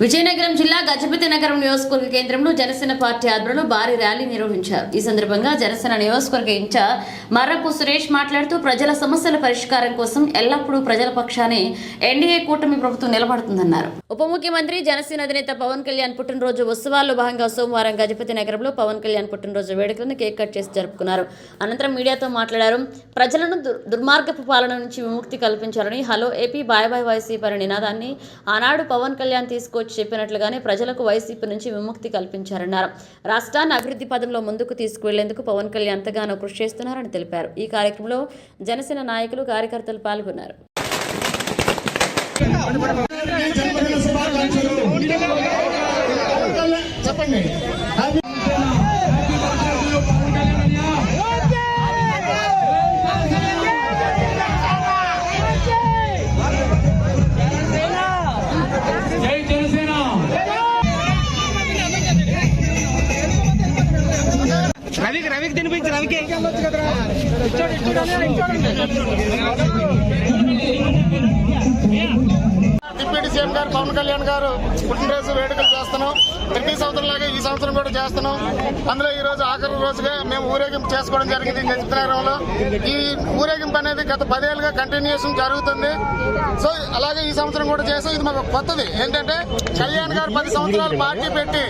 విజయనగరం జిల్లా గజపతి నగరం నియోజకవర్గ కేంద్రంలో జనసేన పార్టీ ఆధ్వర్యంలో భారీ ర్యాలీ నిర్వహించారు. ఈ సందర్భంగా జనసేన నియోజకవర్గ ఇన్ఛార్జ్ మర్రపు సురేష్ మాట్లాడుతూ ప్రజల సమస్యల పరిష్కారం కోసం ఎల్లప్పుడూ ప్రజల పక్షానే ఎన్డీఏ కూటమి ప్రభుత్వం నిలబడుతుందన్నారు. ఉప ముఖ్యమంత్రి జనసేన అధినేత పవన్ కళ్యాణ్ పుట్టినరోజు ఉత్సవాల్లో భాగంగా సోమవారం గజపతి నగరంలో పవన్ కళ్యాణ్ పుట్టినరోజు వేడుకలను కేక్ కట్ చేసి జరుపుకున్నారు. అనంతరం మీడియాతో మాట్లాడారు. ప్రజలను దుర్- దుర్మార్గపు పాలన నుంచి విముక్తి కల్పించాలని hello AP bye bye YCP అనే నినాదాన్ని ఆనాడు పవన్ కళ్యాణ్ తీసుకొచ్చి చెప్పినట్లుగానే ప్రజలకు వైసీపీ నుంచి విముక్తి కల్పించారన్నారు. రాష్ట్రాన్ని అభివృద్ధి పదంలో ముందుకు తీసుకువెళ్ళేందుకు పవన్ కళ్యాణ్ ఎంతగానో కృషి చేస్తున్నారని తెలిపారు. ఈ కార్యక్రమంలో జనసేన నాయకులు కార్యకర్తలు పాల్గొన్నారు. రవికి రవికి తినిపించి రవికి. పవన్ కళ్యాణ్ గారు పుట్టినరోజు వేడుకలు చేస్తున్నాం. ప్రతి సంవత్సరం లాగా ఈ సంవత్సరం కూడా చేస్తున్నాం. అందులో ఈ రోజు ఆఖరి రోజుగా మేము ఊరేగింపు చేసుకోవడం జరిగింది గజపతినగరంలో ఈ ఊరేగింపు అనేది గత పదేళ్ళుగా కంటిన్యూషన్ జరుగుతుంది. సో అలాగే ఈ సంవత్సరం కూడా చేసాం ఇది మాకు కొత్తది. ఏంటంటే కళ్యాణ్ గారు పది సంవత్సరాలు పార్టీ పెట్టి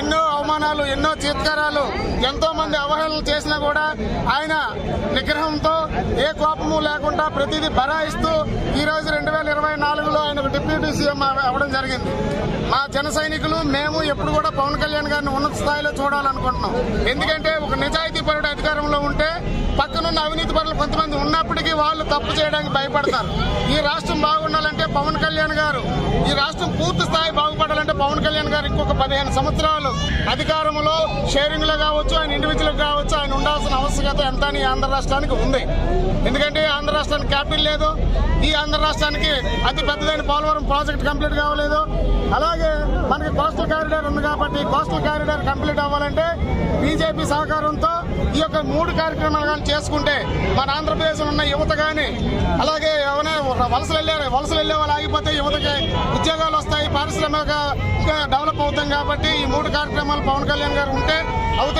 ఎన్నో అవమానాలు ఎన్నో చీత్కారాలు ఎంతో మంది అవహేళనలు చేసినా కూడా ఆయన నిగ్రహంతో ఏ కోపము లేకుండా ప్రతిదీ బరాయిస్తూ ఈ రోజు రెండు వేల ఇరవై నాలుగులో డిప్యూటీ సీఎం అవ్వడం జరిగింది. మా జన సైనికులు మేము ఎప్పుడు కూడా పవన్ కళ్యాణ్ గారిని ఉన్నత స్థాయిలో చూడాలనుకుంటున్నాం. ఎందుకంటే ఒక నిజాయితీ పరుడు అధికారంలో ఉంటే పక్కనున్న అవినీతి పరులు కొంతమంది ఉన్నప్పటికీ వాళ్ళు తప్పు చేయడానికి భయపడతారు. ఈ రాష్ట్రం బాగుండాలంటే పవన్ కళ్యాణ్ గారు ఈ రాష్ట్రం పూర్తి స్థాయి బాగుపడాలంటే పవన్ కళ్యాణ్ గారు ఇంకొక పదిహేను సంవత్సరాలు అధికారంలో షేరింగ్లో కావచ్చు ఆయన ఇండివిజువల్ కావచ్చు ఉండాల్సిన ఆవశ్యకత ఎంత అని ఆంధ్ర రాష్ట్రానికి ఉంది. ఎందుకంటే ఆంధ్ర రాష్ట్రానికి క్యాపిటల్ లేదు. ఈ ఆంధ్ర రాష్ట్రానికి అతి పెద్దదైన పోలవరం ప్రాజెక్ట్ కంప్లీట్ కావలేదు. అలాగే మనకి కోస్టల్ కారిడార్ ఉంది కాబట్టి కోస్టల్ కారిడార్ కంప్లీట్ అవ్వాలంటే బీజేపీ సహకారంతో ఈ యొక్క మూడు కార్యక్రమాలు కానీ చేసుకుంటే మన ఆంధ్రప్రదేశ్ ఉన్న యువత కానీ అలాగే ఎవరైనా వలసలు వెళ్ళారు వలసలు వెళ్ళే వాళ్ళు ఆగిపోతే యువతకి ఉద్యోగాలు వస్తాయి పారిశ్రామిక డెవలప్ అవుతాం కాబట్టి ఈ మూడు కార్యక్రమాలు పవన్ కళ్యాణ్ గారు ఉంటే అవుతే